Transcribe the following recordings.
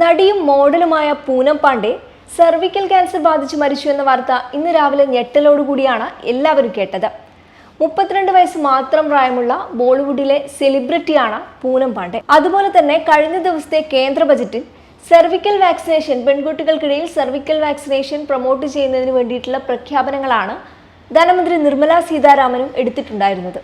നടിയും മോഡലുമായ Poonam Pandey cervical cancer ബാധിച്ച് മരിച്ചു എന്ന വാർത്ത ഇന്ന് രാവിലെ ഞെട്ടലോടുകൂടിയാണ് എല്ലാവരും കേട്ടത്. മുപ്പത്തിരണ്ട് വയസ്സ് മാത്രം പ്രായമുള്ള ബോളിവുഡിലെ സെലിബ്രിറ്റിയാണ് പൂനം പാണ്ഡെ. അതുപോലെ തന്നെ കഴിഞ്ഞ ദിവസത്തെ കേന്ദ്ര ബജറ്റിൽ സെർവിക്കൽ വാക്സിനേഷൻ പെൺകുട്ടികൾക്കിടയിൽ സെർവിക്കൽ വാക്സിനേഷൻ പ്രൊമോട്ട് ചെയ്യുന്നതിന് വേണ്ടിയിട്ടുള്ള പ്രഖ്യാപനങ്ങളാണ് ധനമന്ത്രി നിർമ്മല സീതാരാമനും എടുത്തിട്ടുണ്ടായിരുന്നത്.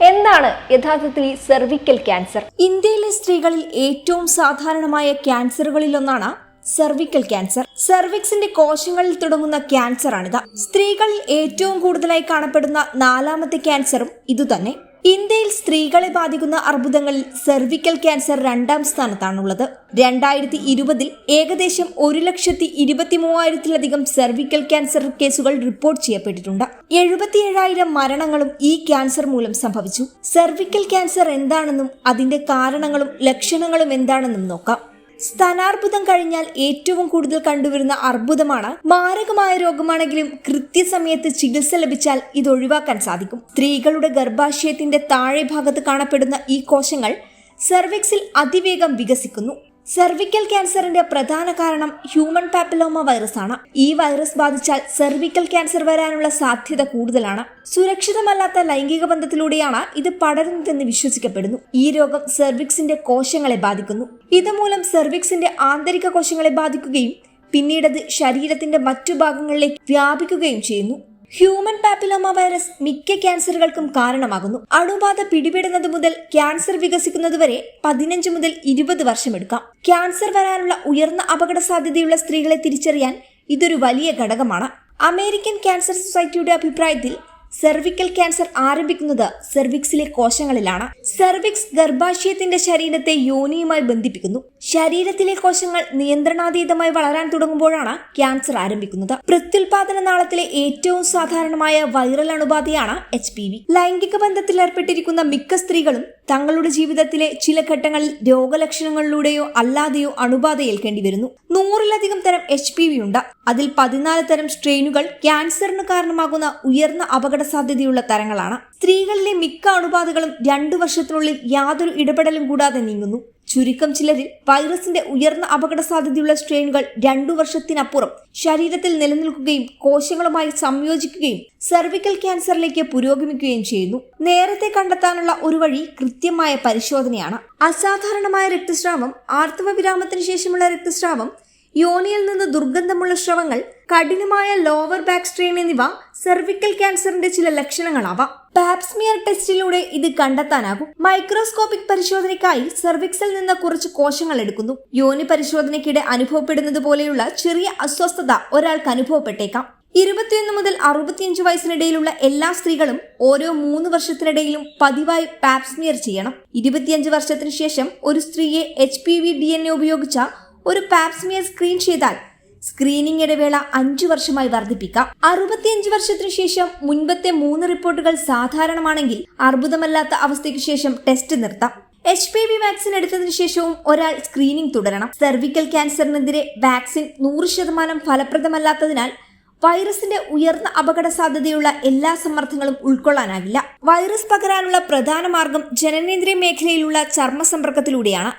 എന്താണ് യഥാർത്ഥത്തിൽ ഈ സെർവിക്കൽ ക്യാൻസർ ഇന്ത്യയിലെ സ്ത്രീകളിൽ ഏറ്റവും സാധാരണമായ ക്യാൻസറുകളിലൊന്നാണ് സെർവിക്കൽ ക്യാൻസർ സെർവിക്സിന്റെ കോശങ്ങളിൽ തുടങ്ങുന്ന ക്യാൻസറാണിത്. സ്ത്രീകളിൽ ഏറ്റവും കൂടുതലായി കാണപ്പെടുന്ന നാലാമത്തെ ക്യാൻസറും ഇതുതന്നെ. ഇന്ത്യയിൽ സ്ത്രീകളെ ബാധിക്കുന്ന അർബുദങ്ങളിൽ സെർവിക്കൽ ക്യാൻസർ രണ്ടാം സ്ഥാനത്താണുള്ളത്. രണ്ടായിരത്തി ഇരുപതിൽ ഏകദേശം ഒരു ലക്ഷത്തി ഇരുപത്തി മൂവായിരത്തിലധികം സെർവിക്കൽ ക്യാൻസർ കേസുകൾ റിപ്പോർട്ട് ചെയ്യപ്പെട്ടിട്ടുണ്ട്. എഴുപത്തിയേഴായിരം മരണങ്ങളും ഈ ക്യാൻസർ മൂലം സംഭവിച്ചു. സെർവിക്കൽ ക്യാൻസർ എന്താണെന്നും അതിന്റെ കാരണങ്ങളും ലക്ഷണങ്ങളും എന്താണെന്നും നോക്കാം. സ്തനാർബുദം കഴിഞ്ഞാൽ ഏറ്റവും കൂടുതൽ കണ്ടുവരുന്ന അർബുദമാണ്. മാരകമായ രോഗമാണെങ്കിലും കൃത്യസമയത്ത് ചികിത്സ ലഭിച്ചാൽ ഇത് ഒഴിവാക്കാൻ സാധിക്കും. സ്ത്രീകളുടെ ഗർഭാശയത്തിന്റെ താഴെ ഭാഗത്ത് കാണപ്പെടുന്ന ഈ കോശങ്ങൾ സെർവിക്സിൽ അതിവേഗം വികസിക്കുന്നു. സെർവിക്കൽ ക്യാൻസറിന്റെ പ്രധാന കാരണം ഹ്യൂമൻ പാപ്പിലോമ വൈറസ് ആണ്. ഈ വൈറസ് ബാധിച്ചാൽ സെർവിക്കൽ ക്യാൻസർ വരാനുള്ള സാധ്യത കൂടുതലാണ്. സുരക്ഷിതമല്ലാത്ത ലൈംഗിക ബന്ധത്തിലൂടെയാണ് ഇത് പടരുന്നതെന്ന് വിശ്വസിക്കപ്പെടുന്നു. ഈ രോഗം സെർവിക്സിന്റെ കോശങ്ങളെ ബാധിക്കുന്നു. ഇതുമൂലം സെർവിക്സിന്റെ ആന്തരിക കോശങ്ങളെ ബാധിക്കുകയും പിന്നീടത് ശരീരത്തിന്റെ മറ്റു ഭാഗങ്ങളിലേക്ക് വ്യാപിക്കുകയും ചെയ്യുന്നു. ഹ്യൂമൻ പാപ്പിലോമ വൈറസ് മിക്ക ക്യാൻസറുകൾക്കും കാരണമാകുന്നു. അണുബാധ പിടിപെടുന്നത് മുതൽ ക്യാൻസർ വികസിക്കുന്നത് വരെ പതിനഞ്ച് മുതൽ ഇരുപത് വർഷമെടുക്കാം ക്യാൻസർ വരാനുള്ള ഉയർന്ന അപകട സാധ്യതയുള്ള സ്ത്രീകളെ തിരിച്ചറിയാൻ ഇതൊരു വലിയ ഘടകമാണ്. അമേരിക്കൻ ക്യാൻസർ സൊസൈറ്റിയുടെ അഭിപ്രായത്തിൽ സെർവിക്കൽ ക്യാൻസർ ആരംഭിക്കുന്നത് സെർവിക്സിലെ കോശങ്ങളിലാണ്. സെർവിക്സ് ഗർഭാശയത്തിന്റെ ശരീരത്തെ യോനിയുമായി ബന്ധിപ്പിക്കുന്നു. ശരീരത്തിലെ കോശങ്ങൾ നിയന്ത്രണാതീതമായി വളരാൻ തുടങ്ങുമ്പോഴാണ് ക്യാൻസർ ആരംഭിക്കുന്നത്. പ്രത്യുൽപാദന നാളത്തിലെ ഏറ്റവും സാധാരണമായ വൈറൽ അണുബാധയാണ് എച്ച് പി വി ലൈംഗിക ബന്ധത്തിൽ ഏർപ്പെട്ടിരിക്കുന്ന മിക്ക സ്ത്രീകളും തങ്ങളുടെ ജീവിതത്തിലെ ചില ഘട്ടങ്ങളിൽ രോഗലക്ഷണങ്ങളിലൂടെയോ അല്ലാതെയോ അണുബാധ ഏൽക്കേണ്ടി വരുന്നു. നൂറിലധികം തരം എച്ച് പി വി ഉണ്ട്. അതിൽ പതിനാല് തരം സ്ട്രെയിനുകൾ ക്യാൻസറിന് കാരണമാകുന്ന ഉയർന്ന അപകട സാധ്യതയുള്ള തരങ്ങളാണ്. സ്ത്രീകളിലെ മിക്ക അണുബാധകളും രണ്ടു വർഷത്തിനുള്ളിൽ യാതൊരു ഇടപെടലും കൂടാതെ നീങ്ങുന്നു. ചുരുക്കം ചിലരിൽ വൈറസിന്റെ ഉയർന്ന അപകട സാധ്യതയുള്ള സ്ട്രെയിനുകൾ രണ്ടു വർഷത്തിനപ്പുറം ശരീരത്തിൽ നിലനിൽക്കുകയും കോശങ്ങളുമായി സംയോജിക്കുകയും സെർവിക്കൽ ക്യാൻസറിലേക്ക് പുരോഗമിക്കുകയും ചെയ്യുന്നു. നേരത്തെ കണ്ടെത്താനുള്ള ഒരു വഴി കൃത്യമായ പരിശോധനയാണ്. അസാധാരണമായ രക്തസ്രാവം ആർത്തവ വിരാമത്തിന് ശേഷമുള്ള രക്തസ്രാവം യോനിയിൽ നിന്ന് ദുർഗന്ധമുള്ള ശ്രവങ്ങൾ കഠിനമായ ലോവർ ബാക്ക് സ്ട്രെയിൻ എന്നിവ സെർവിക്കൽ ക്യാൻസറിന്റെ ചില ലക്ഷണങ്ങളാവാം. പാപ്സ്മിയർ ടെസ്റ്റിലൂടെ ഇത് കണ്ടെത്താനാകും. മൈക്രോസ്കോപ്പിക് പരിശോധനയ്ക്കായി സെർവിക്സിൽ നിന്ന് കുറച്ച് കോശങ്ങൾ എടുക്കുന്നു. യോനി പരിശോധനയ്ക്കിടെ അനുഭവപ്പെടുന്നത് പോലെയുള്ള ചെറിയ അസ്വസ്ഥത ഒരാൾക്ക് അനുഭവപ്പെട്ടേക്കാം. ഇരുപത്തിയൊന്ന് മുതൽ അറുപത്തിയഞ്ച് വയസ്സിനിടയിലുള്ള എല്ലാ സ്ത്രീകളും ഓരോ മൂന്ന് വർഷത്തിനിടയിലും പതിവായി പാപ്സ്മിയർ ചെയ്യണം. ഇരുപത്തിയഞ്ച് വർഷത്തിന് ശേഷം ഒരു സ്ത്രീയെ H P V D N A ഉപയോഗിച്ച ഒരു പാപ്സ്മിയർ സ്ക്രീൻ ചെയ്താൽ സ്ക്രീനിംഗ് ഇടവേള അഞ്ചു വർഷമായി വർദ്ധിപ്പിക്കാം. അറുപത്തിയഞ്ച് വർഷത്തിനു ശേഷം മുൻപത്തെ മൂന്ന് റിപ്പോർട്ടുകൾ സാധാരണമാണെങ്കിൽ അർബുദമല്ലാത്ത അവസ്ഥയ്ക്ക് ശേഷം ടെസ്റ്റ് നിർത്താം. എച്ച് പി വി വാക്സിൻ എടുത്തതിനു ശേഷവും ഒരാൾ സ്ക്രീനിംഗ് തുടരണം. സെർവിക്കൽ ക്യാൻസറിനെതിരെ വാക്സിൻ നൂറ് ശതമാനം ഫലപ്രദമല്ലാത്തതിനാൽ വൈറസിന്റെ ഉയർന്ന അപകട സാധ്യതയുള്ള എല്ലാ സമ്മർദ്ദങ്ങളും ഉൾക്കൊള്ളാനാകില്ല. വൈറസ് പകരാനുള്ള പ്രധാന മാർഗം ജനനേന്ദ്രിയ മേഖലയിലുള്ള ചർമ്മ സമ്പർക്കത്തിലൂടെയാണ്